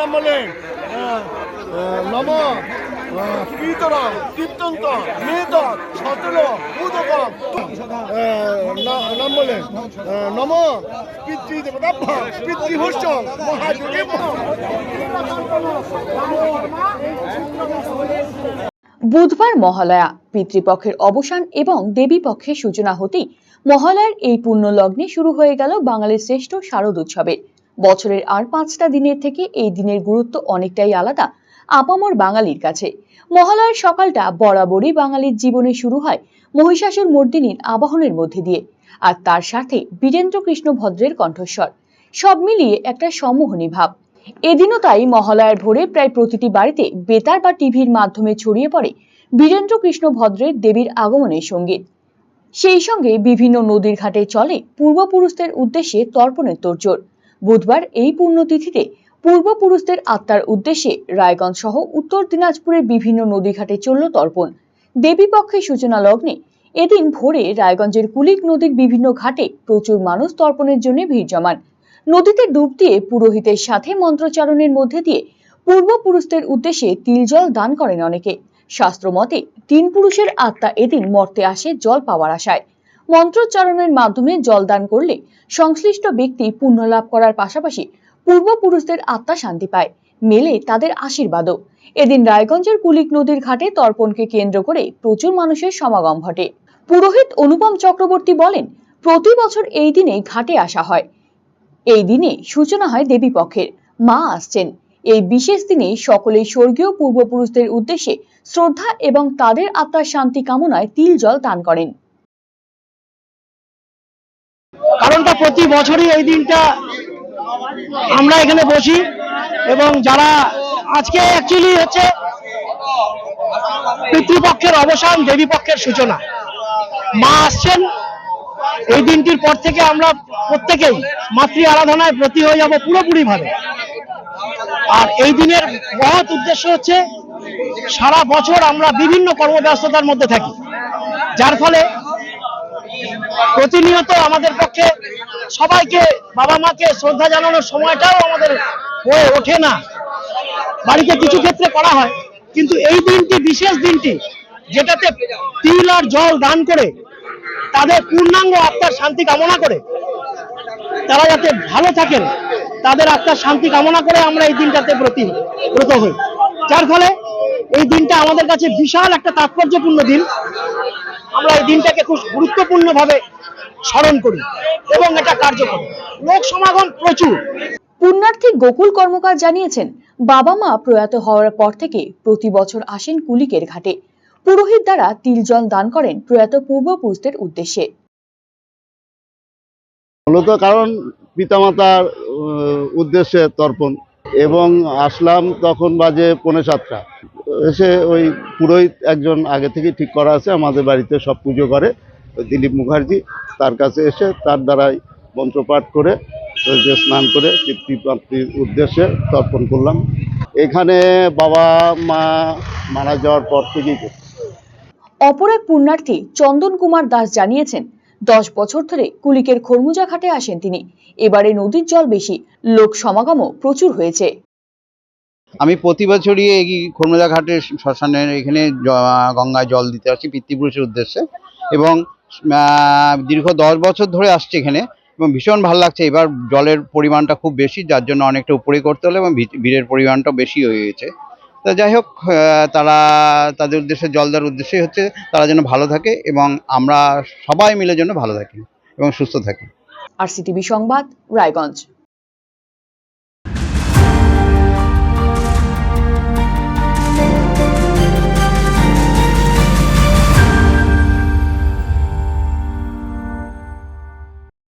নাম বলেন। নম। কীর্তন কীর্তন্ত মেদ সতল উদকম নাম বলেন। নম। মহাযোগে বুধবার মহালয়া পিতৃপক্ষের অবসান এবং দেবী পক্ষের সূচনা হতেই মহালয়ার এই পুণ্য লগ্নে শুরু হয়ে গেল বাঙালির শ্রেষ্ঠ শারদ উৎসবের। বছরের আর পাঁচটা দিনের থেকে এই দিনের গুরুত্ব অনেকটাই আলাদা আপামর বাঙালির কাছে। মহালয়ার সকালটা বরাবরই বাঙালির জীবনে শুরু হয় মহিষাসুর মর্দিনীর আবাহনের মধ্যে দিয়ে আর তার সাথে বীরেন্দ্র কৃষ্ণ ভদ্রের কণ্ঠস্বর। সব মিলিয়ে একটা সম্মোহনী ভাব। এদিনও তাই মহালয়ার ভোরে প্রায় প্রতিটি বাড়িতে বেতার বা টিভির মাধ্যমে ছড়িয়ে পড়ে বীরেন্দ্র কৃষ্ণ ভদ্রের দেবীর আগমনের সংগীত। সেই সঙ্গে বিভিন্ন নদীর ঘাটে চলে পূর্বপুরুষদের উদ্দেশ্যে তর্পণের তোড়জোড়। বুধবার এই পুণ্যতিথিতে পূর্বপুরুষদের আত্মার উদ্দেশ্যে রায়গঞ্জ সহ উত্তর দিনাজপুরের বিভিন্ন নদীঘাটে চলল তর্পণ। দেবী পক্ষের সূচনা লগ্নে এদিন ভোরে রায়গঞ্জের কুলিক নদীর বিভিন্ন ঘাটে প্রচুর মানুষ তর্পণের জন্য ভিড় জমান। নদীতে ডুব দিয়ে পুরোহিতের সাথে মন্ত্রচারণের মধ্যে দিয়ে পূর্বপুরুষদের উদ্দেশ্যে তিল জল দান করেন অনেকে। শাস্ত্র মতে তিন পুরুষের আত্মা এদিন মর্তে আসে জল পাওয়ার আশায়। মন্ত্রোচ্চারণের মাধ্যমে জল দান করলে সংশ্লিষ্ট ব্যক্তি পুণ্য লাভ করার পাশাপাশি পূর্বপুরুষদের আত্মা শান্তি পায়, মেলে তাদের আশীর্বাদও। এদিন রায়গঞ্জের কুলিক নদীর ঘাটে তর্পণকে কেন্দ্র করে প্রচুর মানুষের সমাগম ঘটে। পুরোহিত অনুপম চক্রবর্তী বলেন, প্রতি বছর এই দিনে ঘাটে আসা হয়। এই দিনে সূচনা হয় দেবী পক্ষের। মা আসছেন। এই বিশেষ দিনে সকলেই স্বর্গীয় পূর্বপুরুষদের উদ্দেশ্যে শ্রদ্ধা এবং তাদের আত্মার শান্তি কামনায় তিল জল দান করেন। কারণটা প্রতি বছরই এই দিনটা আমরা এখানে বসি এবং যারা আজকে অ্যাকচুয়ালি হচ্ছে পিতৃপক্ষের অবসান দেবী পক্ষের সূচনা। মা আসছেন, এই দিনটির পর থেকে আমরা প্রত্যেকেই মাতৃ আরাধনায় ব্রতী হয়ে যাব পুরোপুরি ভাবে আর এই দিনের মহৎ উদ্দেশ্য হচ্ছে, সারা বছর আমরা বিভিন্ন কর্মব্যস্ততার মধ্যে থাকি। যার ফলে প্রতিনিয়ত আমাদের পক্ষে সবাইকে বাবা মাকে শ্রদ্ধা জানানোর সময়টাও আমাদের হয়ে ওঠে না। বাড়িতে কিছু ক্ষেত্রে করা হয়, কিন্তু এই দিনটি, বিশেষ দিনটি, যেটাতে তিল আর জল দান করে, তাদের পূর্ণাঙ্গ আত্মার শান্তি কামনা করে, তারা যাতে ভালো থাকেন, তাদের আত্মার শান্তি কামনা করে আমরা এই দিনটাতে প্রতি ব্রত হই। যার ফলে এই দিনটা আমাদের কাছে বিশাল একটা তাৎপর্যপূর্ণ দিন। আমরা এই দিনটাকে খুব গুরুত্বপূর্ণ ভাবে স্মরণ করি এবং এটা কার্যকর। লোক সমাগম প্রচুর। পুণ্যার্থী গোকুল কর্মকার জানিয়েছেন বাবা মা প্রয়াত হওয়ার পর থেকে প্রতি বছর আসেন কুলিকের ঘাটে। পুরোহিত দ্বারা তিল জল দান করেন প্রয়াত পূর্বপুরুষদের উদ্দেশ্যে। মূলত কারণ পিতামাতার উদ্দেশ্যে তর্পণ। এবং আসলাম তখন বাজে পৌনে সাতটা। এসে ওই পুরোহিত একজন আগে থেকে ঠিক করা আছে, আমাদের বাড়িতে সব পুজো করে। দিলীপ মুখার্জি তার কাছে এসে তার দ্বারাই মন্ত্রপাঠ করে যে স্নান করে পিতৃমাতৃর উদ্দেশ্যে তর্পণ করলাম। এখানে বাবা, মা মারা যাওয়ার পর করছি। অপর এক পুণ্যার্থী চন্দন কুমার দাস জানিয়েছেন, দশ বছর ধরে কুলিকের খরমুজা ঘাটে আসেন তিনি। এবারে নদীর জল বেশি, লোক সমাগমও প্রচুর হয়েছে। আমি প্রতি বছরই এই খর্মজা ঘাটের শ্মশানের এখানে গঙ্গায় জল দিতে আসি, পিতৃপুরুষের উদ্দেশ্যে। এবং দীর্ঘ দশ বছর ধরে আসছি এখানে, এবং ভীষণ ভালো লাগছে। এবার জলের পরিমাণটা খুব বেশি, যার জন্য অনেকটা উপরে করতে হলো, এবং ভিড়ের পরিমাণটা বেশি হয়ে গেছে। তা যাই হোক তারা তাদের উদ্দেশ্যে, জল দেওয়ার উদ্দেশ্যই হচ্ছে তারা যেন ভালো থাকে, এবং আমরা সবাই মিলে যেন ভালো থাকি, এবং সুস্থ থাকি। আর সিটিভি সংবাদ, রায়গঞ্জ।